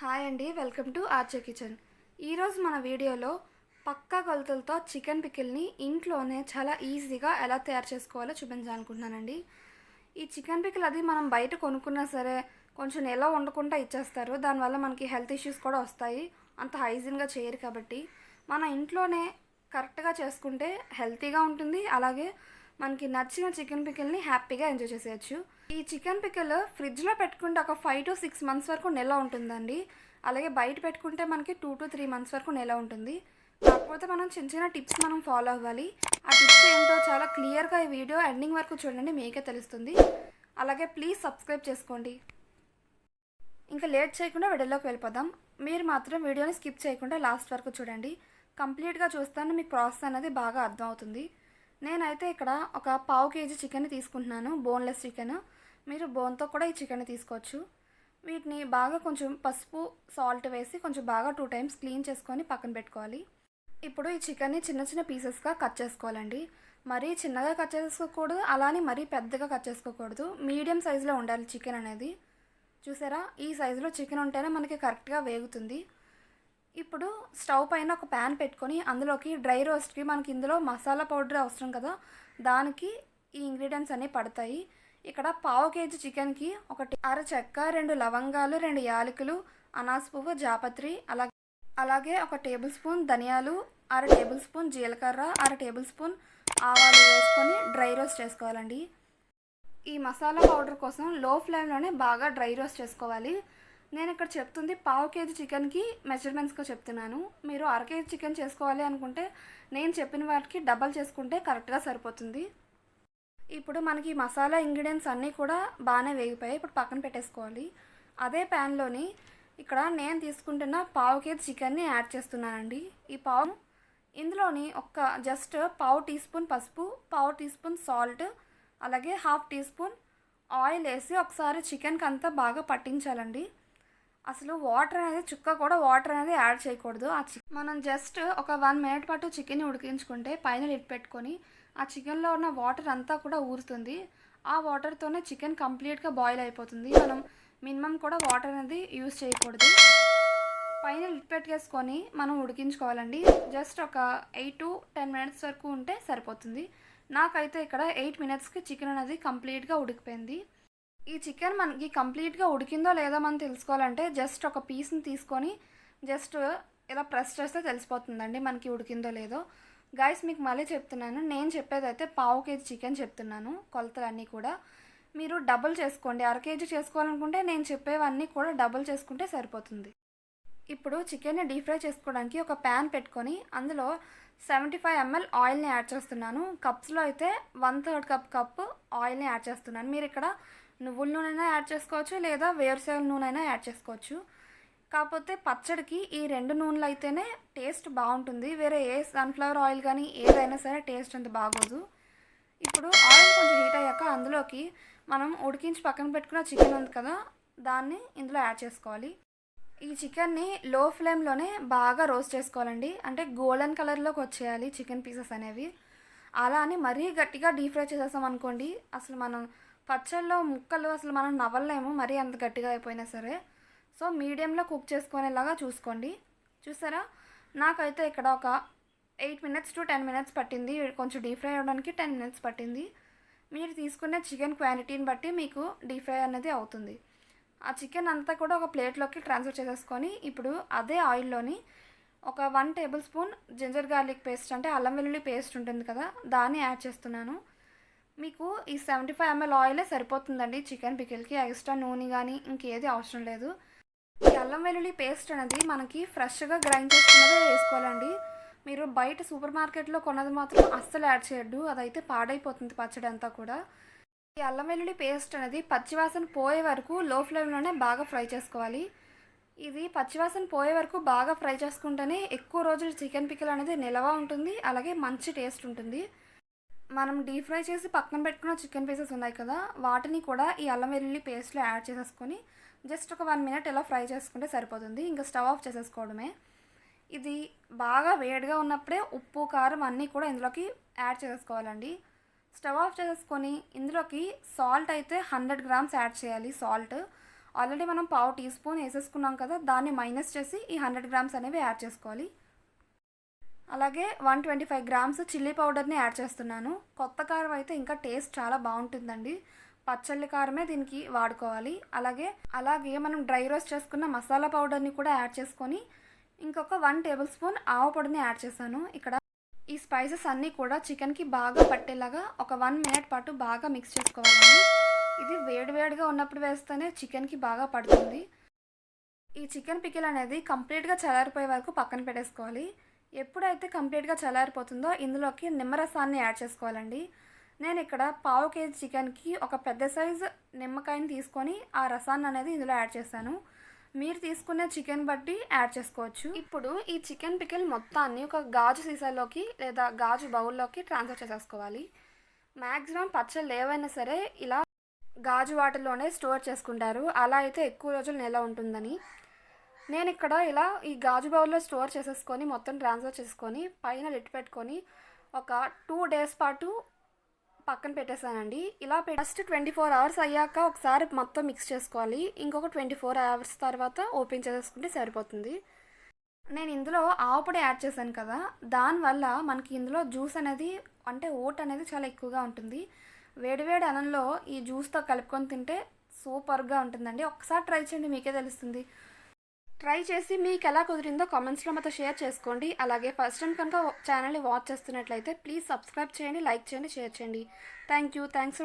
Hi అండి welcome to ఆర్చే kitchen. ఈరోజు మన వీడియోలో పక్కా కొలతలతో చికెన్ పికిల్ని ఇంట్లోనే చాలా ఈజీగా ఎలా తయారు చేసుకోవాలో చూపించాలనుకుంటున్నానండి ఈ చికెన్ పికిల్ అది మనం బయట కొనుక్కున్నా సరే కొంచెం ఎలా వండకుండా ఇచ్చేస్తారు దానివల్ల మనకి హెల్త్ ఇష్యూస్ కూడా వస్తాయి. అంత హైజీన్గా చేయరు కాబట్టి మన ఇంట్లోనే కరెక్ట్గా చేసుకుంటే హెల్తీగా ఉంటుంది అలాగే మనకి నచ్చిన చికెన్ పికిల్ని హ్యాపీగా ఎంజాయ్ చేసేయచ్చు. ఈ చికెన్ పికిల్ ఫ్రిడ్జ్లో పెట్టుకుంటే ఒక ఫైవ్ టు సిక్స్ మంత్స్ వరకు నెల ఉంటుందండి. అలాగే బయట పెట్టుకుంటే మనకి టూ టు త్రీ మంత్స్ వరకు నెల ఉంటుంది. కాకపోతే మనం చిన్న చిన్న టిప్స్ మనం ఫాలో అవ్వాలి. ఆ టిప్స్ ఏంటో చాలా క్లియర్గా ఈ వీడియో ఎండింగ్ వరకు చూడండి మీకే తెలుస్తుంది. అలాగే ప్లీజ్ సబ్స్క్రైబ్ చేసుకోండి. ఇంకా లేట్ చేయకుండా వీడియోలోకి వెళ్ళిపోదాం. మీరు మాత్రం వీడియోని స్కిప్ చేయకుండా లాస్ట్ వరకు చూడండి. కంప్లీట్గా చూస్తాను మీకు ప్రాసెస్ అనేది బాగా అర్థమవుతుంది. నేనైతే ఇక్కడ ఒక పావు కేజీ చికెన్ తీసుకుంటున్నాను బోన్లెస్ చికెన్. మీరు బోన్తో కూడా ఈ చికెన్ తీసుకోవచ్చు. వీటిని బాగా కొంచెం పసుపు సాల్ట్ వేసి కొంచెం బాగా టూ టైమ్స్ క్లీన్ చేసుకొని పక్కన పెట్టుకోవాలి. ఇప్పుడు ఈ చికెన్ని చిన్న చిన్న పీసెస్గా కట్ చేసుకోవాలండి. మరీ చిన్నగా కట్ చేసుకోకూడదు అలానే మరీ పెద్దగా కట్ చేసుకోకూడదు. మీడియం సైజులో ఉండాలి చికెన్ అనేది. చూసారా? ఈ సైజులో చికెన్ ఉంటేనే మనకి కరెక్ట్గా వేగుతుంది. ఇప్పుడు స్టవ్ పైన ఒక ప్యాన్ పెట్టుకొని అందులోకి డ్రై రోస్ట్కి మనకి ఇందులో మసాలా పౌడర్ అవసరం కదా దానికి ఈ ఇంగ్రీడియంట్స్ అన్నీ పడతాయి. ఇక్కడ పావు కేజీ చికెన్కి ఒకటి అర చెక్క రెండు లవంగాలు రెండు యాలకులు అనాస పువ్వు జాపత్రి అలాగే అలాగే ఒక టేబుల్ స్పూన్ ధనియాలు అర టేబుల్ స్పూన్ జీలకర్ర అర టేబుల్ స్పూన్ ఆవాలు వేసుకొని డ్రై రోస్ట్ చేసుకోవాలండి. ఈ మసాలా పౌడర్ కోసం లో ఫ్లేమ్లోనే బాగా డ్రై రోస్ట్ చేసుకోవాలి. నేను ఇక్కడ చెప్తుంది పావు కేజీ చికెన్కి మెజర్మెంట్స్గా చెప్తున్నాను. మీరు అర కేజీ చికెన్ చేసుకోవాలి అనుకుంటే నేను చెప్పిన వాటికి డబల్ చేసుకుంటే కరెక్ట్గా సరిపోతుంది. ఇప్పుడు మనకి మసాలా ఇంగ్రీడియంట్స్ అన్నీ కూడా బాగానే వేగిపోయాయి. ఇప్పుడు పక్కన పెట్టేసుకోవాలి. అదే ప్యాన్లోని ఇక్కడ నేను తీసుకుంటున్న పావు కేజీ చికెన్ని యాడ్ చేస్తున్నానండి. ఈ పావు ఇందులోని ఒక జస్ట్ పావు టీ స్పూన్ పసుపు పావు టీ స్పూన్ సాల్ట్ అలాగే హాఫ్ టీ స్పూన్ ఆయిల్ వేసి ఒకసారి చికెన్కి అంతా బాగా పట్టించాలండి. అసలు వాటర్ అనేది చుక్క కూడా వాటర్ అనేది యాడ్ చేయకూడదు. ఆ చికెన్ మనం జస్ట్ ఒక వన్ మినిట్ పాటు చికెన్ ఉడికించుకుంటే పైన లిడ్ పెట్టుకొని ఆ చికెన్లో ఉన్న వాటర్ అంతా కూడా ఊరుతుంది. ఆ వాటర్తోనే చికెన్ కంప్లీట్గా బాయిల్ అయిపోతుంది. మనం మినిమం కూడా వాటర్ అనేది యూజ్ చేయకూడదు. పైన లిడ్ పెట్టేసుకొని మనం ఉడికించుకోవాలండి. జస్ట్ ఒక ఎయిట్ టు టెన్ మినిట్స్ వరకు ఉంటే సరిపోతుంది. నాకైతే ఇక్కడ ఎయిట్ మినిట్స్కి చికెన్ అనేది కంప్లీట్గా ఉడికిపోయింది. ఈ చికెన్ మనకి కంప్లీట్గా ఉడికిందో లేదో మనం తెలుసుకోవాలంటే జస్ట్ ఒక పీస్ని తీసుకొని జస్ట్ ఇలా ప్రెస్ చేస్తే తెలిసిపోతుందండి మనకి ఉడికిందో లేదో. గైస్ మీకు మళ్ళీ చెప్తున్నాను. నేను చెప్పేది అయితే పావు కేజీ చికెన్ చెప్తున్నాను కొలతలన్నీ కూడా. మీరు డబుల్ చేసుకోండి. అర కేజీ చేసుకోవాలనుకుంటే నేను చెప్పేవన్నీ కూడా డబుల్ చేసుకుంటే సరిపోతుంది. ఇప్పుడు చికెన్ని డీప్ ఫ్రై చేసుకోవడానికి ఒక ప్యాన్ పెట్టుకొని అందులో సెవెంటీ ఫైవ్ ఎంఎల్ ఆయిల్ని యాడ్ చేస్తున్నాను. కప్స్లో అయితే వన్ థర్డ్ కప్ కప్ ఆయిల్ని యాడ్ చేస్తున్నాను. మీరు ఇక్కడ నువ్వుల నూనె యాడ్ చేసుకోవచ్చు లేదా వేరుశనగ నూనె అయినా యాడ్ చేసుకోవచ్చు. కాకపోతే పచ్చడికి ఈ రెండు నూనెలు అయితేనే టేస్ట్ బాగుంటుంది. వేరే ఏ సన్ఫ్లవర్ ఆయిల్ కానీ ఏదైనా సరే టేస్ట్ అంత బాగోదు. ఇప్పుడు ఆయిల్ కొంచెం హీట్ అయ్యాక అందులోకి మనం ఉడికించి పక్కన పెట్టుకున్న చికెన్ ఉంది కదా దాన్ని ఇందులో యాడ్ చేసుకోవాలి. ఈ చికెన్ని లో ఫ్లేమ్లోనే బాగా రోస్ట్ చేసుకోవాలండి. అంటే గోల్డెన్ కలర్లోకి వచ్చేయాలి చికెన్ పీసెస్ అనేవి. అలా అని మరీ గట్టిగా డీప్ ఫ్రై చేసేసాం అనుకోండి అసలు మనం పచ్చళ్ళలో ముక్కలు అసలు మనం నవ్వలేము మరీ అంత గట్టిగా అయిపోయినా సరే. సో మీడియంలో కుక్ చేసుకునేలాగా చూసుకోండి. చూసారా? నాకైతే ఇక్కడ ఒక eight minutes to ten minutes పట్టింది. కొంచెం డీప్ ఫ్రై అవ్వడానికి టెన్ మినిట్స్ పట్టింది. మీరు తీసుకునే చికెన్ క్వాంటిటీని బట్టి మీకు డీప్ ఫ్రై అనేది అవుతుంది. ఆ చికెన్ అంతా కూడా ఒక ప్లేట్లోకి ట్రాన్స్ఫర్ చేసేసుకొని ఇప్పుడు అదే ఆయిల్లోని ఒక one tablespoon ginger garlic paste అంటే అల్లం వెల్లుల్లి పేస్ట్ ఉంటుంది కదా దాన్ని యాడ్ చేస్తున్నాను. మీకు ఈ సెవెంటీ ఫైవ్ ఎంఎల్ ఆయిలే సరిపోతుందండి. చికెన్ పికిల్కి ఎక్స్ట్రా నూనె కానీ ఇంకేది అవసరం లేదు. ఈ అల్లం వెల్లుల్లి పేస్ట్ అనేది మనకి ఫ్రెష్గా గ్రైండ్ చేసుకున్నదే వేసుకోవాలండి. మీరు బయట సూపర్ మార్కెట్లో కొన్నది మాత్రం అస్సలు యాడ్ చేయొద్దు. అదైతే పాడైపోతుంది పచ్చడి అంతా కూడా. ఈ అల్లం వెల్లుల్లి పేస్ట్ అనేది పచ్చివాసన పోయే వరకు లో ఫ్లేమ్లోనే బాగా ఫ్రై చేసుకోవాలి. ఇది పచ్చివాసన పోయే వరకు బాగా ఫ్రై చేసుకుంటేనే ఎక్కువ రోజులు చికెన్ పికిల్ అనేది నిలవ ఉంటుంది. అలాగే మంచి టేస్ట్ ఉంటుంది. మనం డీప్ ఫ్రై చేసి పక్కన పెట్టుకున్న చికెన్ పీసెస్ ఉన్నాయి కదా వాటిని కూడా ఈ అల్లం వెల్లుల్లి పేస్ట్లో యాడ్ చేసేసుకొని జస్ట్ ఒక వన్ మినిట్ ఇలా ఫ్రై చేసుకుంటే సరిపోతుంది. ఇంకా స్టవ్ ఆఫ్ చేసేసుకోవడమే. ఇది బాగా వేడిగా ఉన్నప్పుడే ఉప్పు కారం అన్నీ కూడా ఇందులోకి యాడ్ చేసేసుకోవాలండి. స్టవ్ ఆఫ్ చేసేసుకొని ఇందులోకి సాల్ట్ అయితే హండ్రెడ్ గ్రామ్స్ యాడ్ చేయాలి సాల్ట్. ఆల్రెడీ మనం పావు టీ స్పూన్ వేసేసుకున్నాం కదా దాన్ని మైనస్ చేసి ఈ హండ్రెడ్ గ్రామ్స్ అనేవి యాడ్ చేసుకోవాలి. అలాగే one twenty five grams chilli పౌడర్ని యాడ్ చేస్తున్నాను. కొత్త కారం అయితే ఇంకా టేస్ట్ చాలా బాగుంటుందండి. పచ్చళ్ళ కారమే దీనికి వాడుకోవాలి. అలాగే అలాగే మనం డ్రై రోస్ట్ చేసుకున్న మసాలా పౌడర్ని కూడా యాడ్ చేసుకొని ఇంకొక వన్ టేబుల్ స్పూన్ ఆవ పొడిని యాడ్ చేశాను. ఇక్కడ ఈ స్పైసెస్ అన్నీ కూడా చికెన్కి బాగా పట్టేలాగా ఒక వన్ మినిట్ పాటు బాగా మిక్స్ చేసుకోవాలండి ఇది వేడివేడిగా ఉన్నప్పుడు వేస్తేనే చికెన్కి బాగా పడుతుంది. ఈ చికెన్ పికిల్ అనేది కంప్లీట్గా చల్లారిపోయే వరకు పక్కన పెట్టేసుకోవాలి. ఎప్పుడైతే కంప్లీట్గా చల్లారిపోతుందో ఇందులోకి నిమ్మరసాన్ని యాడ్ చేసుకోవాలండి. నేను ఇక్కడ పావు కేజీ చికెన్కి ఒక పెద్ద సైజు నిమ్మకాయని తీసుకొని ఆ రసాన్ని అనేది ఇందులో యాడ్ చేశాను. మీరు తీసుకునే చికెన్ బట్టి యాడ్ చేసుకోవచ్చు. ఇప్పుడు ఈ చికెన్ పికిల్ మొత్తాన్ని ఒక గాజు సీసాలోకి లేదా గాజు బౌల్లోకి ట్రాన్స్ఫర్ చేసేసుకోవాలి. మ్యాక్సిమం పచ్చళ్ళు ఏవైనా సరే ఇలా గాజు వాటర్లోనే స్టోర్ చేసుకుంటారు. అలా అయితే ఎక్కువ రోజులు నిల్వ ఉంటుందని. నేను ఇక్కడ ఇలా ఈ గాజు బౌల్లో స్టోర్ చేసేసుకొని మొత్తం ట్రాన్స్ఫర్ చేసుకొని పైన లిట్ పెట్టుకొని ఒక టూ డేస్ పాటు పక్కన పెట్టేశానండి. ఇలా ఫస్ట్ ట్వంటీ ఫోర్ అవర్స్ అయ్యాక ఒకసారి మొత్తం మిక్స్ చేసుకోవాలి. ఇంకొక ట్వంటీ ఫోర్ అవర్స్ తర్వాత ఓపెన్ చేసేసుకుంటే సరిపోతుంది. నేను ఇందులో ఆవు పొడి యాడ్ చేశాను కదా దానివల్ల మనకి ఇందులో జ్యూస్ అనేది అంటే ఓట్ అనేది చాలా ఎక్కువగా ఉంటుంది. వేడివేడి అన్నంలో ఈ జ్యూస్తో కలుపుకొని తింటే సూపర్గా ఉంటుందండి. ఒకసారి ట్రై చేయండి మీకే తెలుస్తుంది. ట్రై చేసి మీకు ఎలా కుదిరిందో కామెంట్స్లో మాతో షేర్ చేసుకోండి. అలాగే ఫస్ట్ టైం కనుక ఛానల్ని వాచ్ చేస్తున్నట్లయితే ప్లీజ్ సబ్స్క్రైబ్ చేయండి లైక్ చేయండి షేర్ చేయండి. Thank you thanks for